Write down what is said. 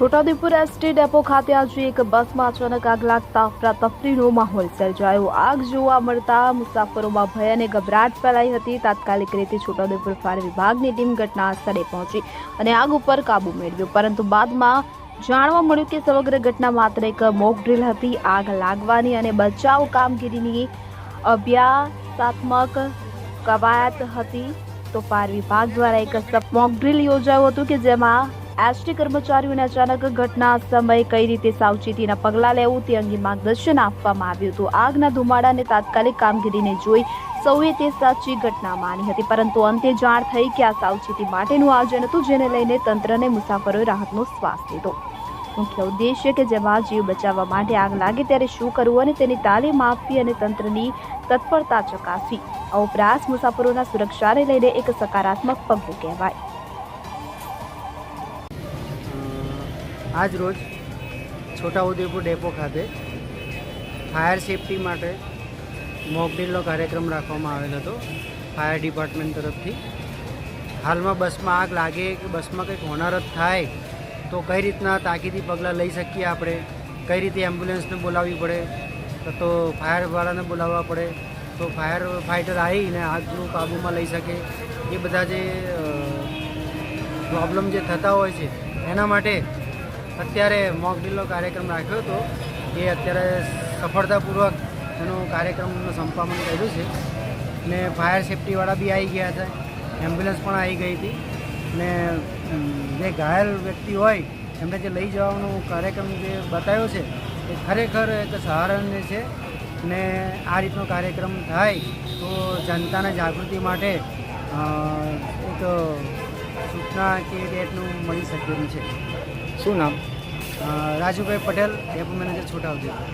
Chhota Udepur ST depot ખાતે આજે એક બસમાં અચાનક આગ લાગતા અફરાતફરીનો માહોલ સર્જાયો. આગ જોવા મળતા મુસાફરોમાં ભય અને ગભરાટ ફેલાઈ હતી. તાત્કાલિક રીતે છોટાઉદેપુર ફાયર વિભાગની ટીમ ઘટના સ્થળે પહોંચી અને આગ ઉપર કાબુ મેળવ્યો. પરંતુ બાદમાં જાણવા મળ્યું કે સમગ્ર ઘટના માત્ર એક મોક ડ્રીલ હતી. આગ લાગવાની અને બચાવ કામગીરીની અભ્યાસાત્મક કવાયત હતી. તો ફાયર વિભાગ દ્વારા એક મોક ડ્રીલ યોજાયું હતું કે જેમાં એસટી કર્મચારીઓને અચાનક ઘટના સમયે કઈ રીતે સાવચેતીના પગલાં લેવું તે અંગે માર્ગદર્શન આપવામાં આવ્યું હતું. આગના ધુમાડાને તાત્કાલિક કામગીરીને જોઈ સૌએ તે સાચી ઘટના માની હતી, પરંતુ અંતે જાણ થઈ કે આ સાવચેતી માટેનું આયોજન હતું, જેને લઈને તંત્રને મુસાફરોએ રાહતનો શ્વાસ લીધો. મુખ્ય ઉદ્દેશ્ય કે જેમાં જીવ બચાવવા માટે આગ લાગે ત્યારે શું કરવું અને તેની તાલીમ આપવી અને તંત્રની તત્પરતા ચકાસવી. આ ઉપરાંત મુસાફરોના સુરક્ષાને લઈને એક સકારાત્મક પગલું કહેવાય. આજ રોજ છોટાઉદેપુર ડેપો ખાતે ફાયર સેફટી માટે મોકડ્રીલનો કાર્યક્રમ રાખવામાં આવેલ હતો ફાયર ડિપાર્ટમેન્ટ તરફથી. હાલમાં બસમાં આગ લાગે કે બસમાં કંઈક હોનારત થાય તો કઈ રીતના તાકીદી પગલાં લઈ શકીએ આપણે? કઈ રીતે એમ્બ્યુલન્સને બોલાવવી પડે? તો ફાયરવાળાને બોલાવવા પડે. તો ફાયર ફાઇટર આવીને આગનું કાબૂમાં લઈ શકે. એ બધા જે પ્રોબ્લેમ જે થતા હોય છે, એના માટે અત્યારે મોકડ્રીલનો કાર્યક્રમ રાખ્યો હતો. એ અત્યારે સફળતાપૂર્વક એનો કાર્યક્રમનું સંપાદન કર્યું છે. ને ફાયર સેફટીવાળા બી આવી ગયા છે એમ્બ્યુલન્સ પણ આવી ગઈ હતી. ને જે ઘાયલ વ્યક્તિ હોય, એમને જે લઈ જવાનો કાર્યક્રમ જે બતાવ્યો છે, એ ખરેખર એક સહારણ્ય છે. ને આ રીતનો કાર્યક્રમ થાય તો જનતાને જાગૃતિ માટે એક સૂચના કે રેટનું મળી શકે એમ છે. શું નામ? Rajubhai Patel depot manager Chhotaudepur.